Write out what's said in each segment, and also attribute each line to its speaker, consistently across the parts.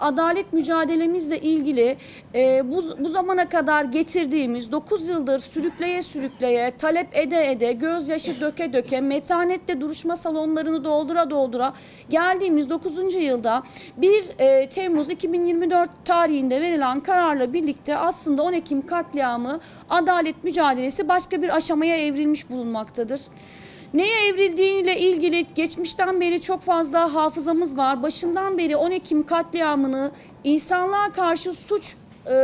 Speaker 1: adalet mücadelemizle ilgili e, bu, bu zamana kadar getirdiğimiz 9 yıldır sürükleye sürükleye, talep ede ede, gözyaşı döke döke, metanetle duruşma salonlarını doldura doldura geldiğimiz 9. yılda 1 e, Temmuz 2024 tarihinde verilen kararla birlikte aslında 10 Ekim katliamı adalet mücadelesi başka bir aşamaya evrilmiş bulunmaktadır. Neye evrildiğiyle ilgili geçmişten beri çok fazla hafızamız var. Başından beri 10 Ekim katliamını insanlığa karşı suç e,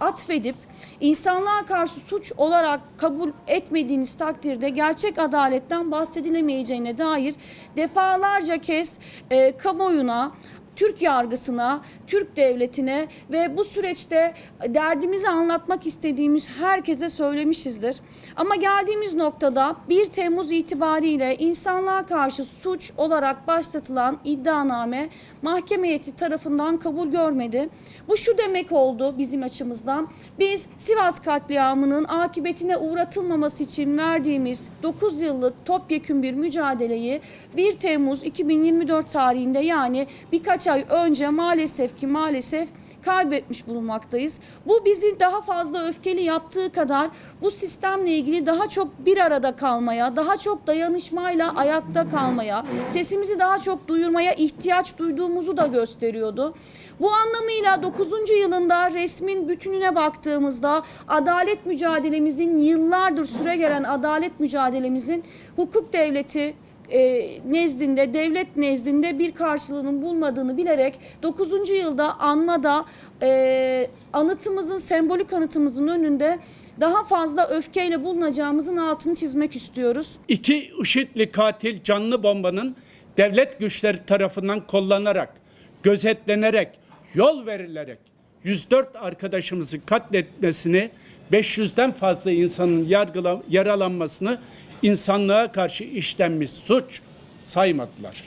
Speaker 1: atfedip insanlığa karşı suç olarak kabul etmediğiniz takdirde gerçek adaletten bahsedilemeyeceğine dair defalarca kez e, kamuoyuna Türk yargısına, Türk devletine ve bu süreçte derdimizi anlatmak istediğimiz herkese söylemişizdir. Ama geldiğimiz noktada 1 Temmuz itibariyle insanlığa karşı suç olarak başlatılan iddianame mahkeme heyeti tarafından kabul görmedi. Bu şu demek oldu bizim açımızdan. Biz Sivas katliamının akıbetine uğratılmaması için verdiğimiz 9 yıllık topyekün bir mücadeleyi 1 Temmuz 2024 tarihinde yani birkaç ay önce maalesef ki maalesef kaybetmiş bulunmaktayız. Bu bizi daha fazla öfkeli yaptığı kadar bu sistemle ilgili daha çok bir arada kalmaya, daha çok dayanışmayla ayakta kalmaya, sesimizi daha çok duyurmaya ihtiyaç duyduğumuzu da gösteriyordu. Bu anlamıyla 9. yılında resmin bütününe baktığımızda adalet mücadelemizin yıllardır süre gelen adalet mücadelemizin hukuk devleti e, nezdinde, devlet nezdinde bir karşılığının bulmadığını bilerek 9. yılda anmada e, anıtımızın, sembolik anıtımızın önünde daha fazla öfkeyle bulunacağımızın altını çizmek istiyoruz.
Speaker 2: İki IŞİD'li katil canlı bombanın devlet güçleri tarafından kollanarak, gözetlenerek, yol verilerek 104 arkadaşımızı katletmesini, 500'den fazla insanın yargıla, yaralanmasını insanlığa karşı işlenmiş suç saymadılar.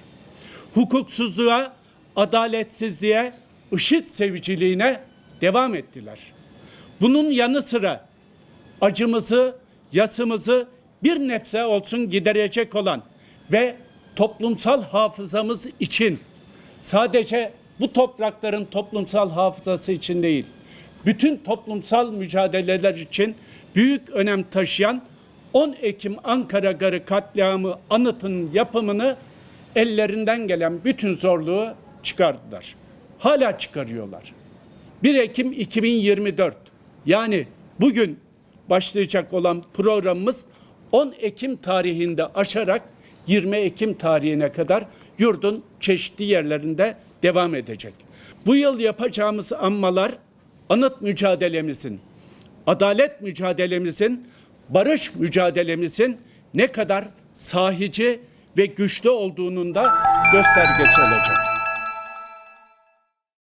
Speaker 2: Hukuksuzluğa, adaletsizliğe, IŞİD seviciliğine devam ettiler. Bunun yanı sıra acımızı, yasımızı bir nefse olsun giderecek olan ve toplumsal hafızamız için sadece bu toprakların toplumsal hafızası için değil, bütün toplumsal mücadeleler için büyük önem taşıyan 10 Ekim Ankara Garı katliamı anıtının yapımını ellerinden gelen bütün zorluğu çıkardılar. Hala çıkarıyorlar. 1 Ekim 2024 yani bugün başlayacak olan programımız 10 Ekim tarihinde aşarak 20 Ekim tarihine kadar yurdun çeşitli yerlerinde devam edecek. Bu yıl yapacağımız anmalar anıt mücadelemizin, adalet mücadelemizin, barış mücadelemizin ne kadar sahici ve güçlü olduğunun da göstergesi olacak.